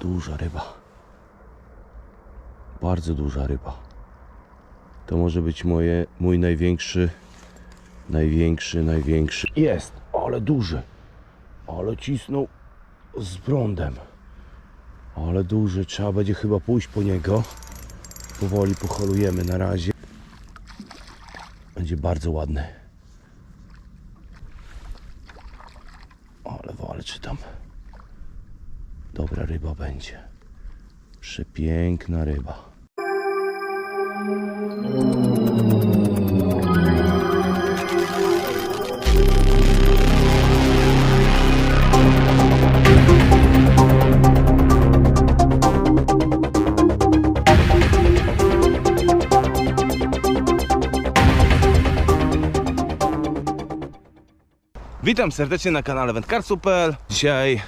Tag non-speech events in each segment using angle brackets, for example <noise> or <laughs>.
Duża ryba. Bardzo duża ryba. To może być moje, mój największy, największy, największy. Jest, ale duży. Ale cisnął z prądem. Ale duży, trzeba będzie chyba pójść po niego. Powoli pocholujemy na razie. Będzie bardzo ładny. Ale walczy tam. Dobra ryba będzie. Przepiękna ryba. Witam serdecznie na kanale wędkarstwo.pl Dzisiaj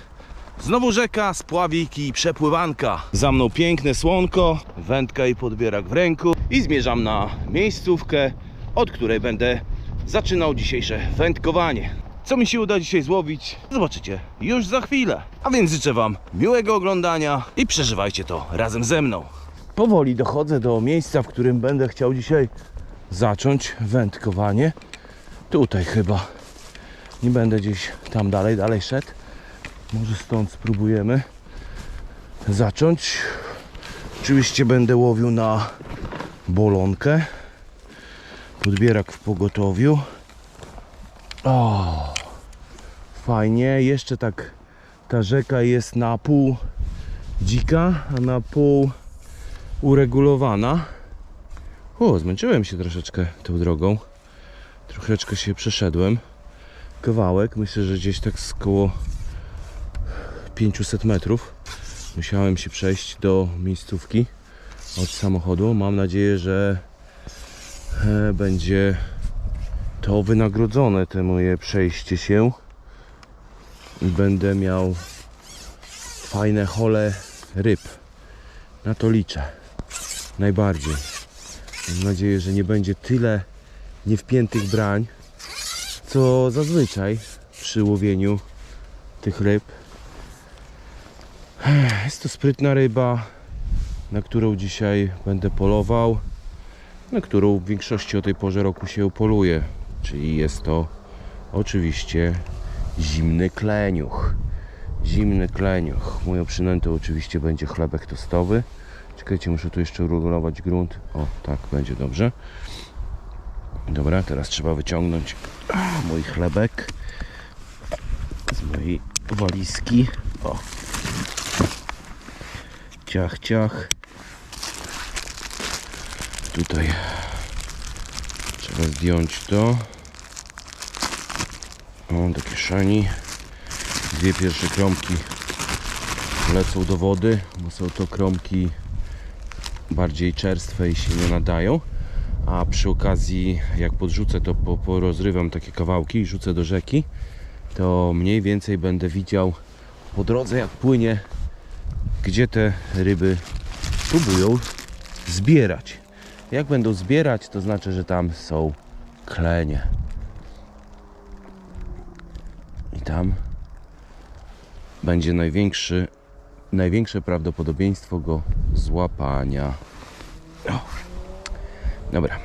znowu rzeka, spławik i przepływanka. Za mną piękne słonko, wędka i podbierak w ręku I zmierzam na miejscówkę, od której będę zaczynał dzisiejsze wędkowanie. Co mi się uda dzisiaj złowić, zobaczycie już za chwilę. A więc życzę Wam miłego oglądania i przeżywajcie to razem ze mną. Powoli dochodzę do miejsca, w którym będę chciał dzisiaj zacząć wędkowanie. Tutaj chyba. Nie będę gdzieś tam dalej, dalej szedł. Może stąd spróbujemy zacząć. Oczywiście będę łowił na bolonkę. Podbierak w pogotowiu. O, fajnie. Jeszcze tak ta rzeka jest na pół dzika, a na pół uregulowana. O, zmęczyłem się troszeczkę tą drogą. Troszeczkę się przeszedłem kawałek, myślę, że gdzieś tak z koło 500 metrów musiałem się przejść do miejscówki od samochodu. Mam nadzieję, że e, będzie to wynagrodzone, te moje przejście się i będę miał fajne hole ryb. Na to liczę. Najbardziej. Mam nadzieję, że nie będzie tyle niewpiętych brań, co zazwyczaj przy łowieniu tych ryb. Jest to sprytna ryba, na którą dzisiaj będę polował, na którą w większości o tej porze roku się poluje. Czyli jest to oczywiście zimny kleniuch. Zimny kleniuch. Moją przynętą oczywiście będzie chlebek tostowy. Czekajcie, muszę tu jeszcze uregulować grunt. O, tak, będzie dobrze. Dobra, teraz trzeba wyciągnąć mój chlebek z mojej walizki. O. Ciach, ciach. Tutaj trzeba zdjąć to. O, do kieszeni. Dwie pierwsze kromki lecą do wody, bo są to kromki bardziej czerstwe i się nie nadają a przy okazji jak podrzucę to po, porozrywam takie kawałki i rzucę do rzeki to mniej więcej będę widział po drodze jak płynie gdzie te ryby próbują zbierać jak będą zbierać to znaczy, że tam są klenie i tam będzie największy największe prawdopodobieństwo go złapania o. Dobra.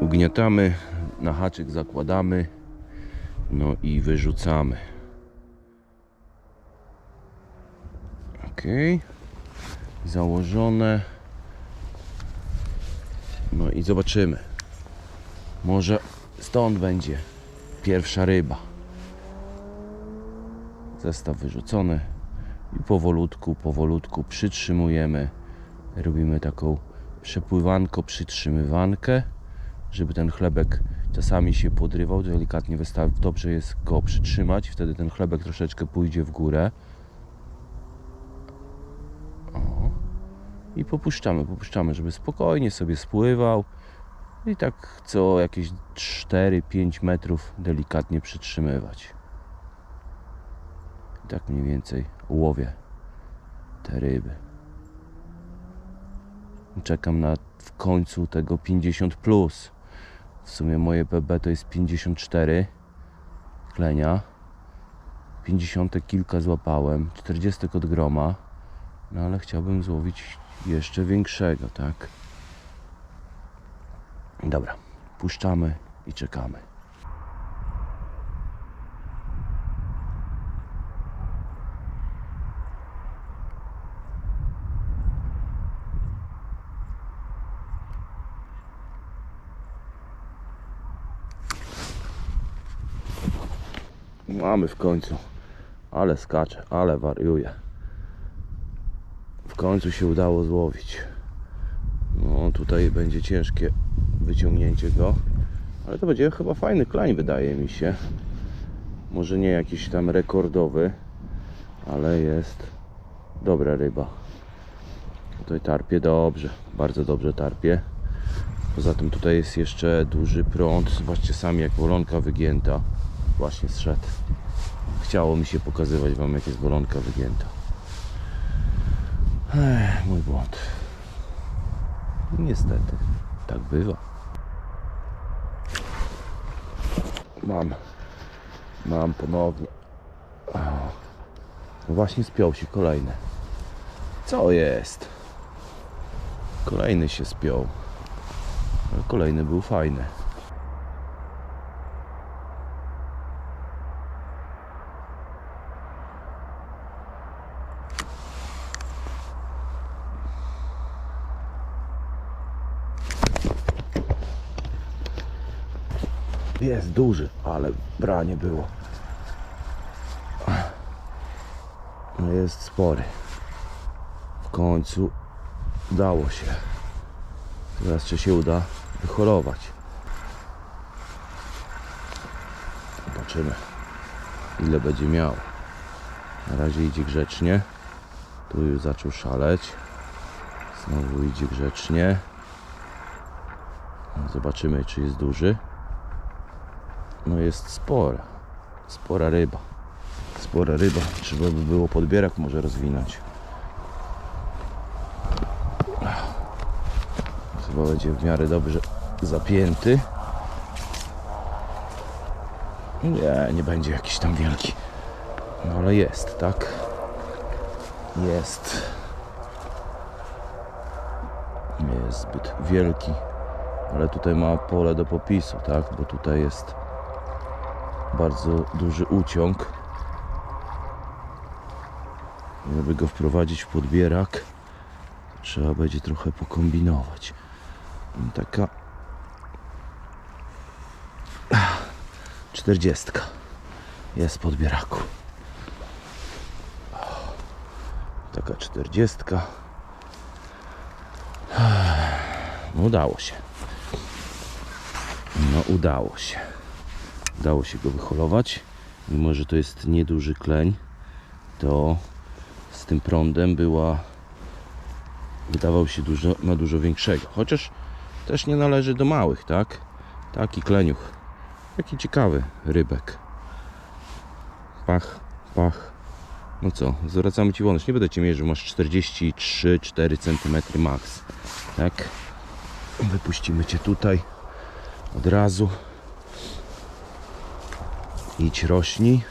Ugniatamy, na haczyk zakładamy, no i wyrzucamy. Ok. Założone. No i zobaczymy. Może stąd będzie pierwsza ryba. Zestaw wyrzucony i powolutku, powolutku przytrzymujemy. Robimy taką przepływanko, przytrzymywankę, żeby ten chlebek czasami się podrywał, delikatnie wystawić. Dobrze jest go przytrzymać, wtedy ten chlebek troszeczkę pójdzie w górę. I popuszczamy, popuszczamy, żeby spokojnie sobie spływał. I tak co jakieś 4-5 metrów delikatnie przytrzymywać. I tak mniej więcej łowię te ryby czekam na w końcu tego 50 plus. W sumie moje PB to jest 54 klenia. 50 kilka złapałem, 40 od groma, no ale chciałbym złowić jeszcze większego, tak? Dobra, puszczamy i czekamy. Mamy w końcu. Ale skacze, ale wariuje. Końcu się udało złowić. No tutaj będzie ciężkie wyciągnięcie go. Ale to będzie chyba fajny klań wydaje mi się. Może nie jakiś tam rekordowy, ale jest dobra ryba. Tutaj tarpie dobrze, bardzo dobrze tarpie. Poza tym tutaj jest jeszcze duży prąd. Zobaczcie sami jak wolonka wygięta. Właśnie zszedł. Chciało mi się pokazywać Wam jak jest wolonka wygięta. Ech, mój błąd. Niestety, tak bywa. Mam. Mam ponownie. O. Właśnie spiął się kolejny. Co jest? Kolejny się spiął. Kolejny był fajny. Jest duży, ale branie było. No jest spory. W końcu udało się. Teraz czy się uda wycholować. Zobaczymy ile będzie miał. Na razie idzie grzecznie. Tu już zaczął szaleć. Znowu idzie grzecznie. No, Zobaczymy czy jest duży. No jest spora. Spora ryba. Spora ryba. Trzeba by było podbierak może rozwinąć. Chyba będzie w miarę dobrze zapięty. Nie, nie będzie jakiś tam wielki. No ale jest, tak? Jest. Nie jest zbyt wielki. Ale tutaj ma pole do popisu, tak? Bo tutaj jest bardzo duży uciąg. Żeby go wprowadzić w podbierak, trzeba będzie trochę pokombinować. Taka czterdziestka jest w podbieraku. Taka czterdziestka. No udało się. No udało się udało się go wyholować. Mimo, że to jest nieduży kleń, to z tym prądem była wydawał się dużo, na dużo większego. Chociaż też nie należy do małych, tak? Taki kleniuch. Jaki ciekawy rybek. Pach, pach. No co, zwracamy Ci wolność. Nie będę Cię mierzył, masz 43-4 cm max. Tak? Wypuścimy Cię tutaj od razu. Idź rośnij.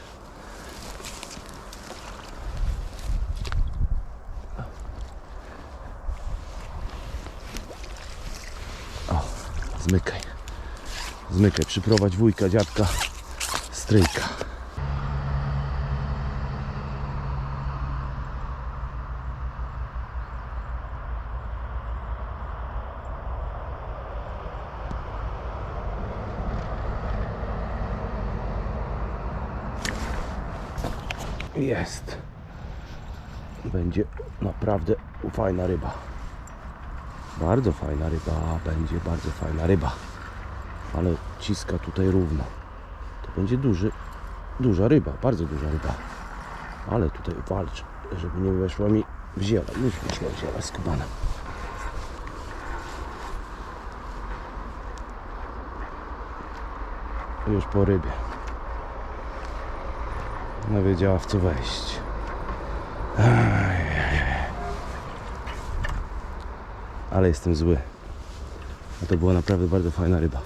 O, zmykaj. Zmykaj, przyprowadź wujka, dziadka, stryjka. Jest. Będzie naprawdę fajna ryba. Bardzo fajna ryba, będzie bardzo fajna ryba. Ale ciska tutaj równo. To będzie duży, duża ryba, bardzo duża ryba. Ale tutaj walczę, żeby nie weszła mi w ziele. Już weszła w ziele skubana. Już po rybie. No wiedziała w co wejść. Ale jestem zły. A to była naprawdę bardzo fajna ryba.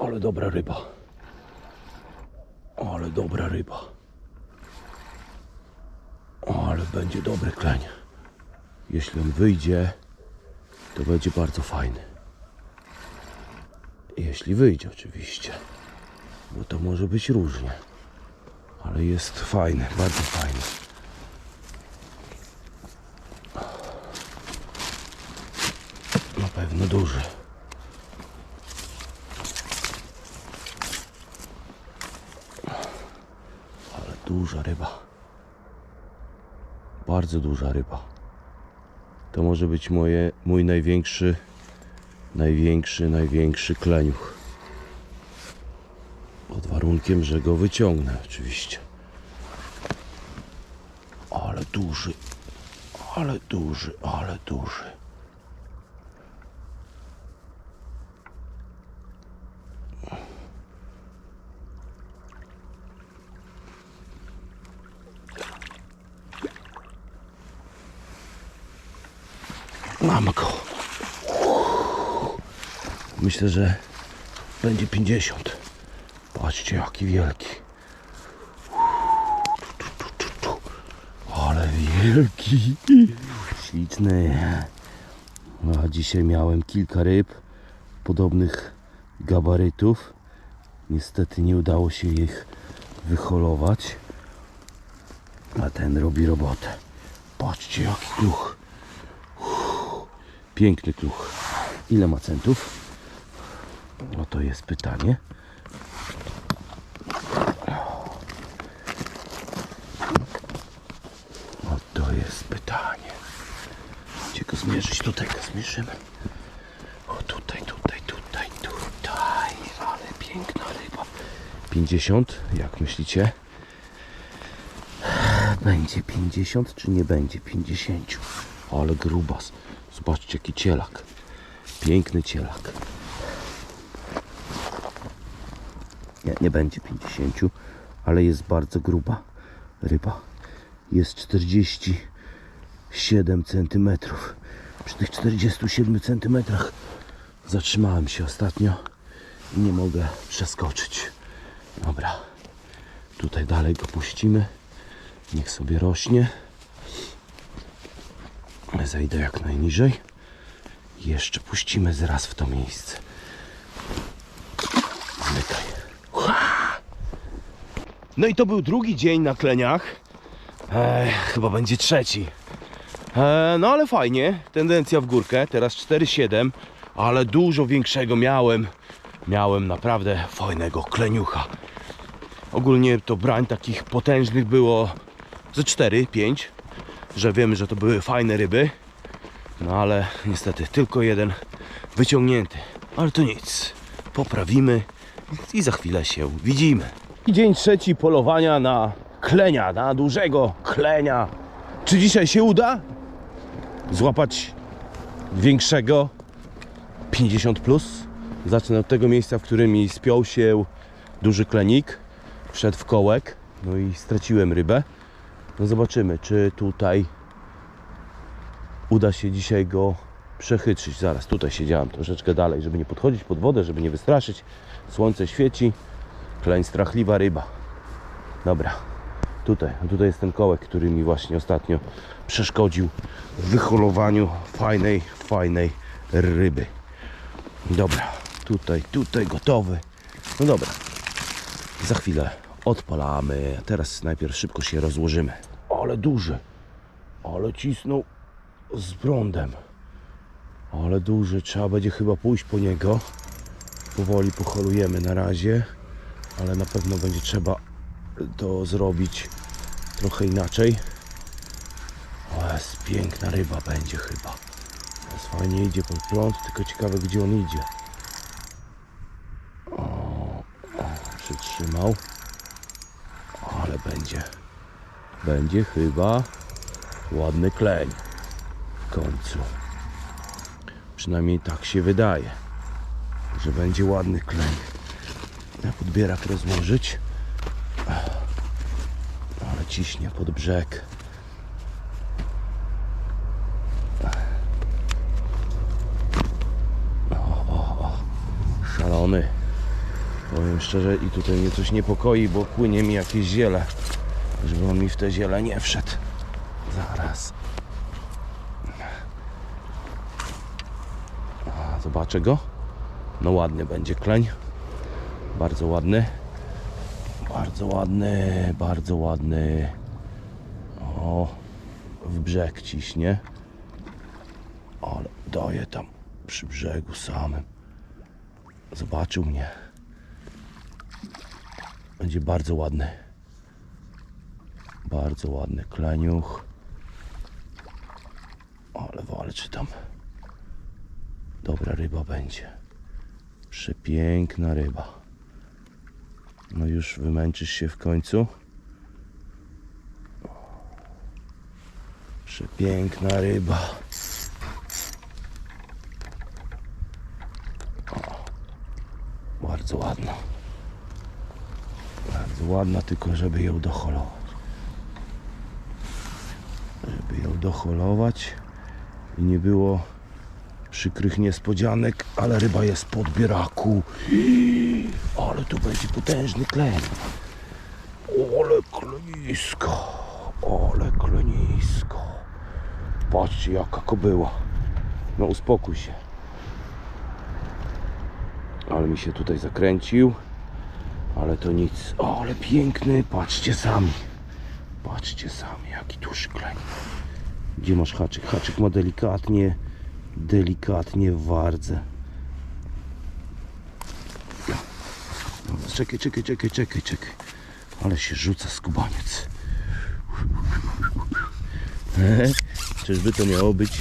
Ale dobra ryba. Ale dobra ryba. Ale będzie dobry kleń. Jeśli on wyjdzie, to będzie bardzo fajny. Jeśli wyjdzie oczywiście. Bo to może być różnie. Ale jest fajny, bardzo fajny. Na pewno duży. Ale duża ryba. Bardzo duża ryba. To może być moje, mój największy, największy, największy kleniuch. Pod warunkiem, że go wyciągnę oczywiście. Ale duży, ale duży, ale duży. Mam go. Myślę, że będzie 50. Patrzcie, jaki wielki. Ale wielki. Śliczny. A dzisiaj miałem kilka ryb podobnych gabarytów. Niestety nie udało się ich wyholować. A ten robi robotę. Patrzcie, jaki kluch. Piękny kluch. Ile ma centów? No to jest pytanie. No to jest pytanie. Gdzie go zmierzyć? Tutaj go zmierzymy. O tutaj, tutaj, tutaj, tutaj. Ale piękna ryba. 50, jak myślicie? Będzie 50 czy nie będzie 50? Ale grubas. Zobaczcie jaki cielak. Piękny cielak. Nie, nie będzie 50, ale jest bardzo gruba ryba. Jest 47 cm. Przy tych 47 cm zatrzymałem się ostatnio i nie mogę przeskoczyć. Dobra, tutaj dalej go puścimy. Niech sobie rośnie. Zejdę jak najniżej. Jeszcze puścimy zaraz w to miejsce. Zmykaj. No i to był drugi dzień na kleniach. Chyba będzie trzeci. No ale fajnie, tendencja w górkę. Teraz 4,7, ale dużo większego miałem. Miałem naprawdę fajnego kleniucha. Ogólnie to brań takich potężnych było ze 4, 5, że wiemy, że to były fajne ryby. No ale niestety tylko jeden wyciągnięty. Ale to nic. Poprawimy i za chwilę się widzimy. Dzień trzeci polowania na klenia, na dużego klenia. Czy dzisiaj się uda złapać większego 50 plus? Zacznę od tego miejsca, w którym spiął się duży klenik. Wszedł w kołek, no i straciłem rybę. No zobaczymy, czy tutaj uda się dzisiaj go przechytrzyć. Zaraz tutaj siedziałem troszeczkę dalej, żeby nie podchodzić pod wodę, żeby nie wystraszyć. Słońce świeci, kleń strachliwa ryba. Dobra, tutaj, no tutaj jest ten kołek, który mi właśnie ostatnio przeszkodził w wyholowaniu fajnej, fajnej ryby. Dobra, tutaj, tutaj gotowy. No dobra, za chwilę odpalamy. Teraz najpierw szybko się rozłożymy. Ale duży, ale cisnął z prądem. Ale duży, trzeba będzie chyba pójść po niego. Powoli poholujemy na razie, ale na pewno będzie trzeba to zrobić trochę inaczej. O, jest piękna ryba będzie chyba. Teraz fajnie idzie pod prąd, tylko ciekawe gdzie on idzie. O, o, przytrzymał. Ale będzie. Będzie chyba ładny kleń w końcu. Przynajmniej tak się wydaje, że będzie ładny kleń. Na podbierak rozłożyć. Ale ciśnie pod brzeg. Szalony. Powiem szczerze i tutaj mnie coś niepokoi, bo płynie mi jakieś ziele. Żeby on mi w te ziele nie wszedł. Zaraz. Zobaczę go. No ładny będzie kleń. Bardzo ładny. Bardzo ładny, bardzo ładny. O, w brzeg ciśnie. Ale daje tam przy brzegu samym. Zobaczył mnie. Będzie bardzo ładny. Bardzo ładny kleniuch. Ale walczy tam. Dobra ryba będzie. Przepiękna ryba. No już wymęczysz się w końcu. Przepiękna ryba. O, bardzo ładna. Bardzo ładna, tylko żeby ją doholować. Żeby ją doholować i nie było przykrych niespodzianek, ale ryba jest pod bieraku. Ale tu będzie potężny kleń. Ale klenisko. Ale klenisko. Patrzcie jaka kobyła. No uspokój się. Ale mi się tutaj zakręcił. Ale to nic. O, ale piękny. Patrzcie sami. Patrzcie sami jaki duży kleń. Gdzie masz haczyk? Haczyk ma delikatnie, delikatnie wardze. Czekaj, czekaj, czekaj, czekaj, czekaj. Ale się rzuca skubaniec. Czyżby to miało być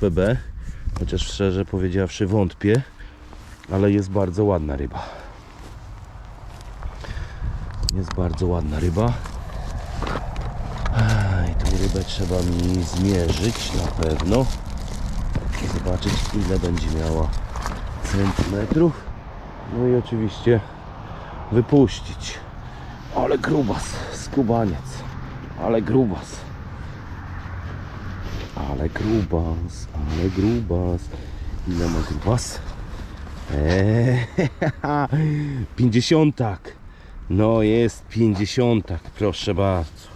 PB? Chociaż szczerze powiedziawszy wątpię. Ale jest bardzo ładna ryba. Jest bardzo ładna ryba. Trzeba mi zmierzyć na pewno. Zobaczyć ile będzie miała centymetrów. No i oczywiście wypuścić. Ale grubas, skubaniec. Ale grubas. Ale grubas, ale grubas. Ile ma grubas? Eee, <laughs> pięćdziesiątak. No jest pięćdziesiątak, proszę bardzo.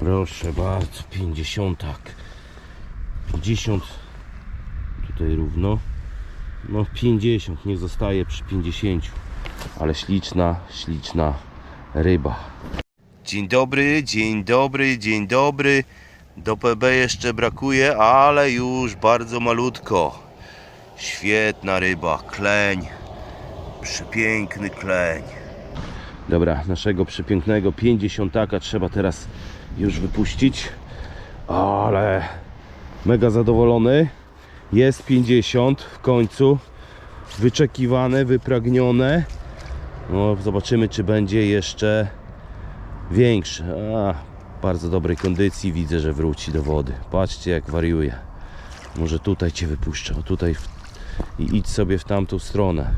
Proszę bardzo, pięćdziesiątak. 50 tutaj równo. No 50, niech zostaje przy 50. Ale śliczna, śliczna ryba. Dzień dobry, dzień dobry, dzień dobry. Do PB jeszcze brakuje, ale już bardzo malutko. Świetna ryba, kleń. Przepiękny kleń. Dobra, naszego przepięknego 50 trzeba teraz już wypuścić. Ale mega zadowolony. Jest 50 w końcu. Wyczekiwane, wypragnione. No, zobaczymy, czy będzie jeszcze większy. A, bardzo dobrej kondycji. Widzę, że wróci do wody. Patrzcie, jak wariuje. Może tutaj cię wypuszczę. Tutaj w... i idź sobie w tamtą stronę,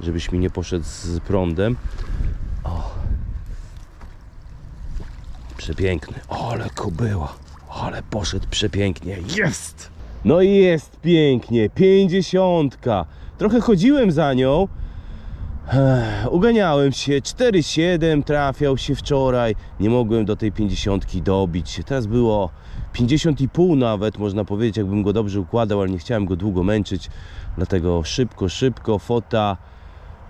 żebyś mi nie poszedł z prądem. O. Przepiękny. Ale kobyła. Ale poszedł przepięknie. Jest! No i jest pięknie. Pięćdziesiątka. Trochę chodziłem za nią. Uganiałem się, 4,7 trafiał się wczoraj, nie mogłem do tej 50 dobić. Teraz było 50,5 nawet, można powiedzieć, jakbym go dobrze układał, ale nie chciałem go długo męczyć. Dlatego szybko, szybko, fota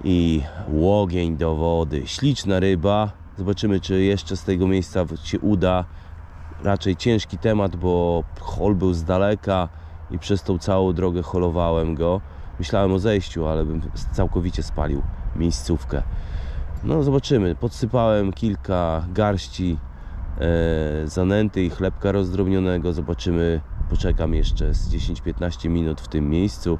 i łogień do wody. Śliczna ryba. Zobaczymy, czy jeszcze z tego miejsca się uda. Raczej ciężki temat, bo hol był z daleka i przez tą całą drogę holowałem go. Myślałem o zejściu, ale bym całkowicie spalił miejscówkę. No zobaczymy. Podsypałem kilka garści e, zanęty i chlebka rozdrobnionego. Zobaczymy. Poczekam jeszcze z 10-15 minut w tym miejscu.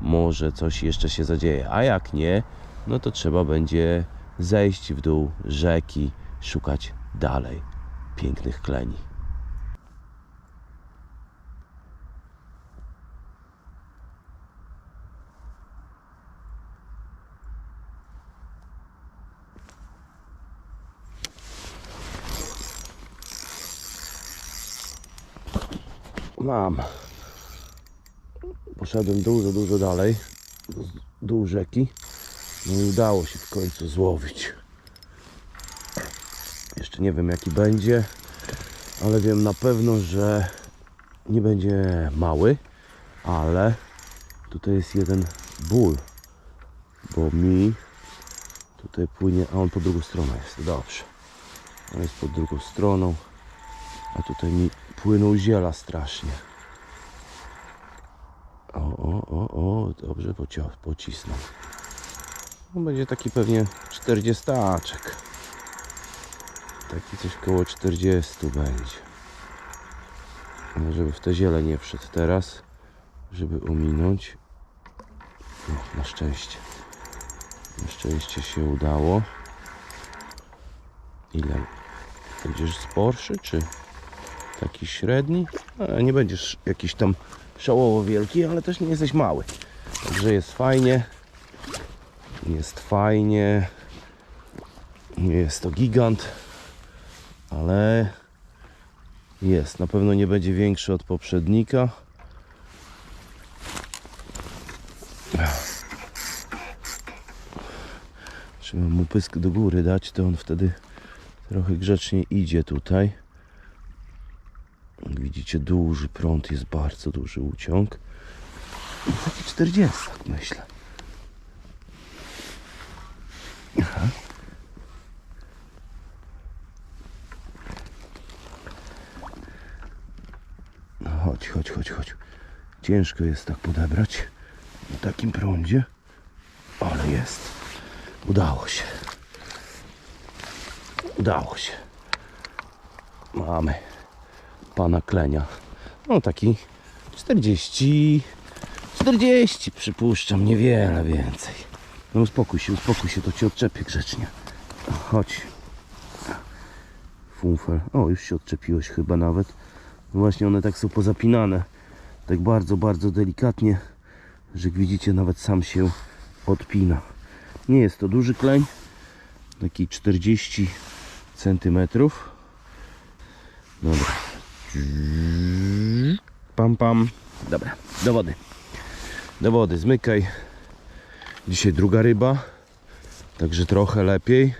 Może coś jeszcze się zadzieje. A jak nie, no to trzeba będzie zejść w dół rzeki, szukać dalej pięknych kleni. Mam. Poszedłem dużo, dużo dalej. Dół rzeki. No i udało się w końcu złowić. Jeszcze nie wiem jaki będzie, ale wiem na pewno, że nie będzie mały, ale tutaj jest jeden ból, bo mi tutaj płynie, a on po drugą stronę jest, dobrze. On jest pod drugą stroną, a tutaj mi płyną ziela strasznie. O, o, o, o, dobrze pocisnął. On będzie taki pewnie 40 aczek. Taki coś koło 40 będzie. No, żeby w te ziele nie wszedł teraz, żeby ominąć. No, na szczęście. Na szczęście się udało. Ile? Będziesz sporszy, czy taki średni? E, nie będziesz jakiś tam szałowo wielki, ale też nie jesteś mały. Także jest fajnie. Jest fajnie. Nie jest to gigant, ale jest. Na pewno nie będzie większy od poprzednika. Trzeba mu pysk do góry dać, to on wtedy trochę grzecznie idzie tutaj. Jak widzicie, duży prąd jest, bardzo duży uciąg. Taki 40, myślę. No chodź, chodź, chodź, chodź. Ciężko jest tak podebrać na takim prądzie, ale jest. Udało się. Udało się. Mamy pana klenia. No taki 40, 40 przypuszczam, niewiele więcej. No uspokój się, uspokój się, to cię odczepię grzecznie. Chodź. Funfer. O, już się odczepiłeś chyba nawet. No właśnie one tak są pozapinane. Tak bardzo, bardzo delikatnie, że jak widzicie nawet sam się odpina. Nie jest to duży kleń. Taki 40 centymetrów. Dobra. Pam, pam. Dobra, do wody. Do wody, zmykaj. Dzisiaj druga ryba. Także trochę lepiej.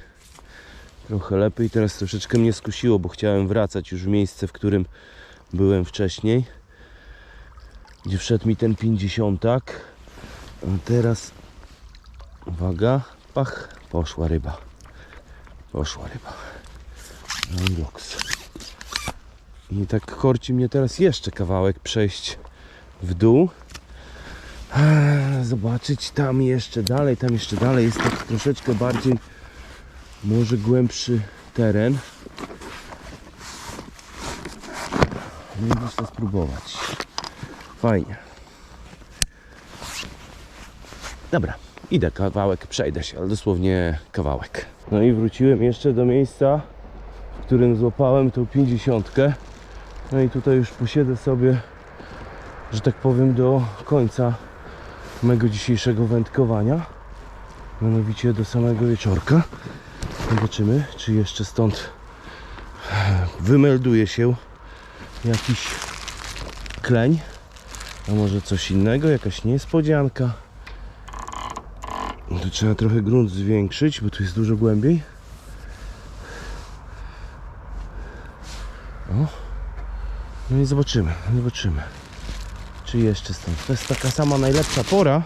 Trochę lepiej. Teraz troszeczkę mnie skusiło, bo chciałem wracać już w miejsce, w którym byłem wcześniej. Gdzie wszedł mi ten 50. A teraz uwaga, pach, poszła ryba. Poszła ryba. Loks. I tak korci mnie teraz jeszcze kawałek przejść w dół. Eee, Zobaczyć tam jeszcze dalej, tam jeszcze dalej jest tak troszeczkę bardziej może głębszy teren. No i muszę spróbować. Fajnie. Dobra, idę kawałek, przejdę się, ale dosłownie kawałek. No i wróciłem jeszcze do miejsca, w którym złapałem tą pięćdziesiątkę. No i tutaj już posiedzę sobie, że tak powiem, do końca mego dzisiejszego wędkowania. Mianowicie do samego wieczorka. Zobaczymy, czy jeszcze stąd wymelduje się jakiś kleń. A może coś innego, jakaś niespodzianka. Tu trzeba trochę grunt zwiększyć, bo tu jest dużo głębiej. O. No i zobaczymy, zobaczymy. Czy jeszcze stąd. To jest taka sama najlepsza pora.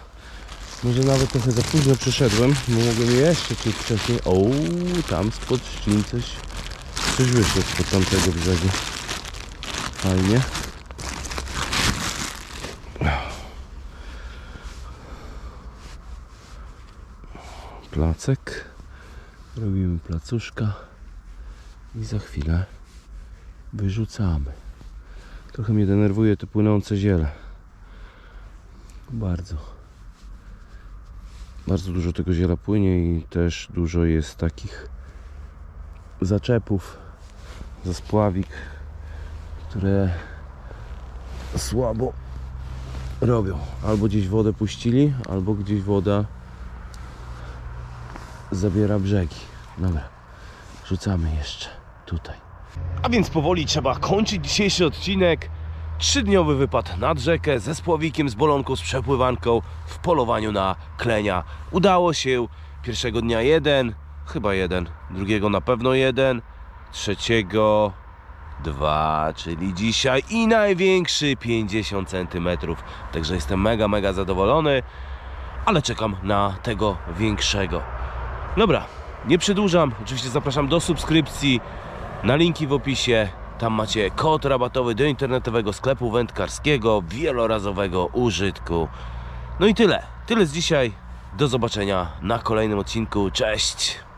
Może nawet trochę za późno przyszedłem, bo mogłem jeszcze ciut wcześniej. O, tam spod trzcin coś, coś wyszło z tamtego brzegu. Fajnie. Placek. Robimy placuszka. I za chwilę wyrzucamy. Trochę mnie denerwuje te płynące ziele. Bardzo. Bardzo dużo tego ziela płynie i też dużo jest takich zaczepów za spławik, które słabo robią. Albo gdzieś wodę puścili, albo gdzieś woda zabiera brzegi. Dobra, rzucamy jeszcze tutaj. A więc powoli trzeba kończyć dzisiejszy odcinek. Trzydniowy wypad nad rzekę ze spławikiem, z bolonką, z przepływanką w polowaniu na klenia. Udało się. Pierwszego dnia jeden, chyba jeden, drugiego na pewno jeden, trzeciego dwa, czyli dzisiaj i największy 50 cm. Także jestem mega, mega zadowolony, ale czekam na tego większego. Dobra, nie przedłużam. Oczywiście zapraszam do subskrypcji na linki w opisie. Tam macie kod rabatowy do internetowego sklepu wędkarskiego wielorazowego użytku. No i tyle. Tyle z dzisiaj. Do zobaczenia na kolejnym odcinku. Cześć!